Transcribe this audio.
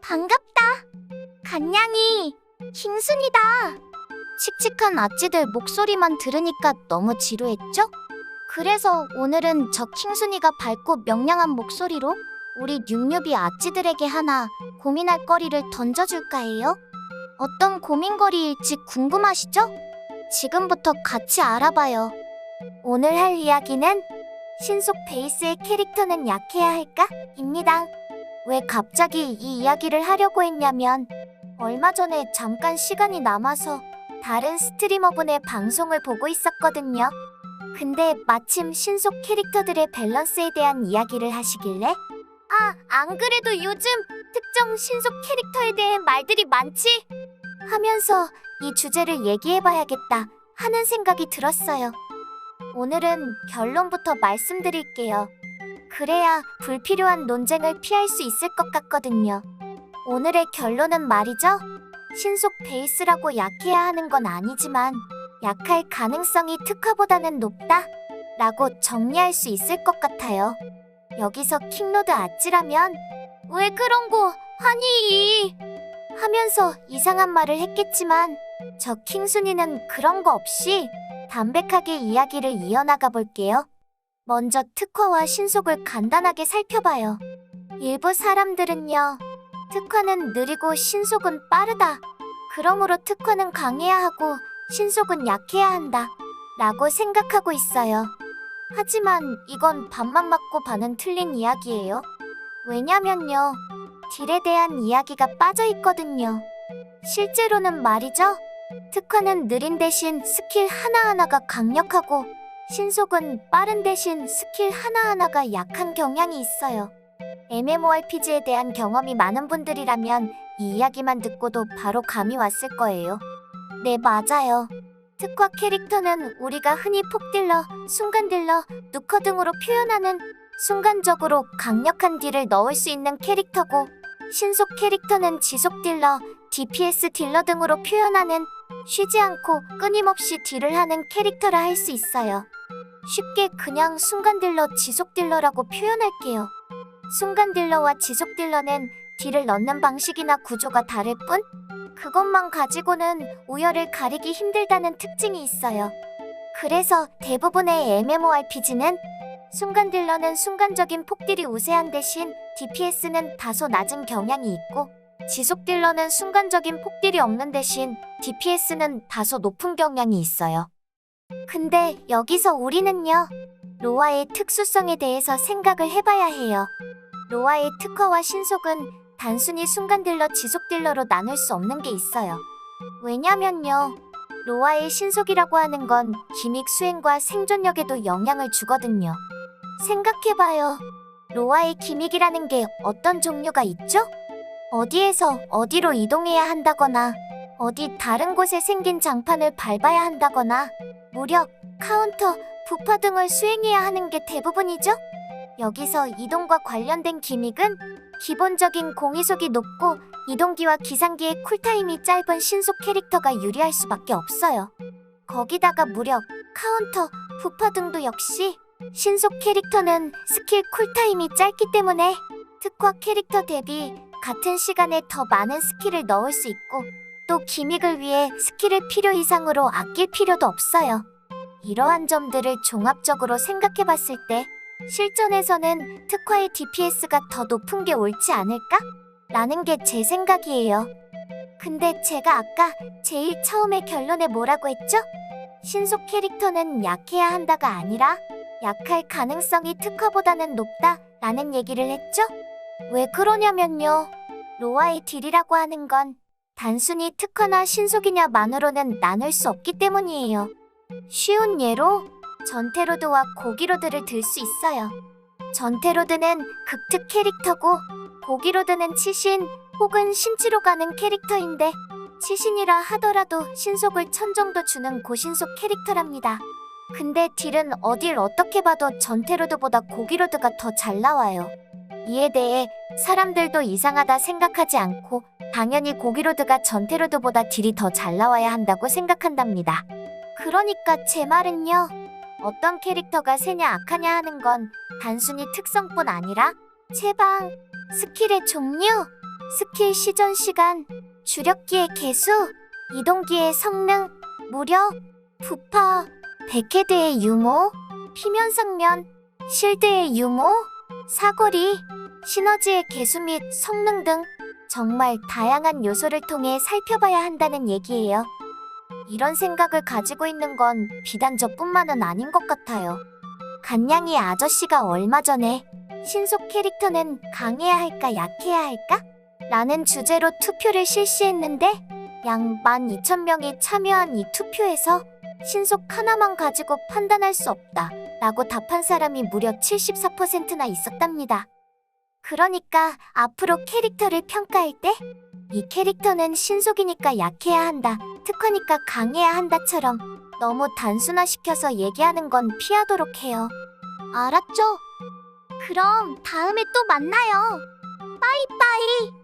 반갑다. 간냥이, 킹순이다. 칙칙한 아찌들 목소리만 들으니까 너무 지루했죠? 그래서 오늘은 저 킹순이가 밝고 명량한 목소리로 우리 뉴뉴비 아찌들에게 하나 고민할 거리를 던져줄까 해요. 어떤 고민거리일지 궁금하시죠? 지금부터 같이 알아봐요. 오늘 할 이야기는 신속 베이스의 캐릭터는 약해야 할까? 입니다. 왜 갑자기 이 이야기를 하려고 했냐면 얼마 전에 잠깐 시간이 남아서 다른 스트리머분의 방송을 보고 있었거든요. 근데 마침 신속 캐릭터들의 밸런스에 대한 이야기를 하시길래 아, 안 그래도 요즘 특정 신속 캐릭터에 대해 말들이 많지? 하면서 이 주제를 얘기해봐야겠다 하는 생각이 들었어요. 오늘은 결론부터 말씀드릴게요. 그래야 불필요한 논쟁을 피할 수 있을 것 같거든요. 오늘의 결론은 말이죠. 신속 베이스라고 약해야 하는 건 아니지만 약할 가능성이 특화보다는 높다. 라고 정리할 수 있을 것 같아요. 여기서 킹로드 아찌라면 왜 그런 거 하니? 하면서 이상한 말을 했겠지만 저 킹순이는 그런 거 없이 담백하게 이야기를 이어나가 볼게요. 먼저 특화와 신속을 간단하게 살펴봐요. 일부 사람들은요, 특화는 느리고 신속은 빠르다. 그러므로 특화는 강해야 하고 신속은 약해야 한다. 라고 생각하고 있어요. 하지만 이건 반만 맞고 반은 틀린 이야기예요. 왜냐면요, 딜에 대한 이야기가 빠져 있거든요. 실제로는 말이죠. 특화는 느린 대신 스킬 하나하나가 강력하고 신속은 빠른 대신 스킬 하나하나가 약한 경향이 있어요. MMORPG에 대한 경험이 많은 분들이라면 이 이야기만 듣고도 바로 감이 왔을 거예요. 네, 맞아요. 특화 캐릭터는 우리가 흔히 폭딜러, 순간딜러, 누커 등으로 표현하는 순간적으로 강력한 딜을 넣을 수 있는 캐릭터고 신속 캐릭터는 지속 딜러, DPS 딜러 등으로 표현하는 쉬지 않고 끊임없이 딜을 하는 캐릭터라 할 수 있어요. 쉽게 그냥 순간 딜러, 지속 딜러라고 표현할게요. 순간 딜러와 지속 딜러는 딜을 넣는 방식이나 구조가 다를 뿐 그것만 가지고는 우열을 가리기 힘들다는 특징이 있어요. 그래서 대부분의 MMORPG는 순간 딜러는 순간적인 폭딜이 우세한 대신 DPS는 다소 낮은 경향이 있고 지속 딜러는 순간적인 폭딜이 없는 대신 DPS는 다소 높은 경향이 있어요. 근데 여기서 우리는요, 로아의 특수성에 대해서 생각을 해봐야 해요. 로아의 특화와 신속은 단순히 순간 딜러, 지속 딜러로 나눌 수 없는 게 있어요. 왜냐면요, 로아의 신속이라고 하는 건 기믹 수행과 생존력에도 영향을 주거든요. 생각해봐요. 로아의 기믹이라는 게 어떤 종류가 있죠? 어디에서 어디로 이동해야 한다거나, 어디 다른 곳에 생긴 장판을 밟아야 한다거나, 무력, 카운터, 부파 등을 수행해야 하는 게 대부분이죠? 여기서 이동과 관련된 기믹은 기본적인 공이속이 높고 이동기와 기상기의 쿨타임이 짧은 신속 캐릭터가 유리할 수밖에 없어요. 거기다가 무력, 카운터, 부파 등도 역시 신속 캐릭터는 스킬 쿨타임이 짧기 때문에 특화 캐릭터 대비 같은 시간에 더 많은 스킬을 넣을 수 있고 또 기믹을 위해 스킬을 필요 이상으로 아낄 필요도 없어요. 이러한 점들을 종합적으로 생각해 봤을 때 실전에서는 특화의 DPS가 더 높은 게 옳지 않을까? 라는 게 제 생각이에요. 근데 제가 아까 제일 처음에 결론에 뭐라고 했죠? 신속 캐릭터는 약해야 한다가 아니라 약할 가능성이 특화보다는 높다 라는 얘기를 했죠? 왜 그러냐면요. 로아의 딜이라고 하는 건 단순히 특화나 신속이냐만으로는 나눌 수 없기 때문이에요. 쉬운 예로 전테로드와 고기로드를 들 수 있어요. 전테로드는 극특 캐릭터고 고기로드는 치신 혹은 신치로 가는 캐릭터인데 치신이라 하더라도 신속을 천 정도 주는 고신속 캐릭터랍니다. 근데 딜은 어딜 어떻게 봐도 전테로드보다 고기로드가 더 잘 나와요. 이에 대해 사람들도 이상하다 생각하지 않고 당연히 고기로드가 전테로드보다 딜이 더 잘 나와야 한다고 생각한답니다. 그러니까 제 말은요. 어떤 캐릭터가 세냐 악하냐 하는 건 단순히 특성뿐 아니라 체방, 스킬의 종류, 스킬 시전 시간, 주력기의 개수, 이동기의 성능, 무력, 부파, 백헤드의 유무, 피면상면, 실드의 유무, 사거리, 시너지의 개수 및 성능 등 정말 다양한 요소를 통해 살펴봐야 한다는 얘기예요. 이런 생각을 가지고 있는 건 비단 저뿐만은 아닌 것 같아요. 간냥이 아저씨가 얼마 전에 신속 캐릭터는 강해야 할까 약해야 할까? 라는 주제로 투표를 실시했는데 약 12,000명이 참여한 이 투표에서 신속 하나만 가지고 판단할 수 없다 라고 답한 사람이 무려 74%나 있었답니다. 그러니까 앞으로 캐릭터를 평가할 때 이 캐릭터는 신속이니까 약해야 한다, 특화니까 강해야 한다처럼 너무 단순화시켜서 얘기하는 건 피하도록 해요. 알았죠? 그럼 다음에 또 만나요. 빠이빠이.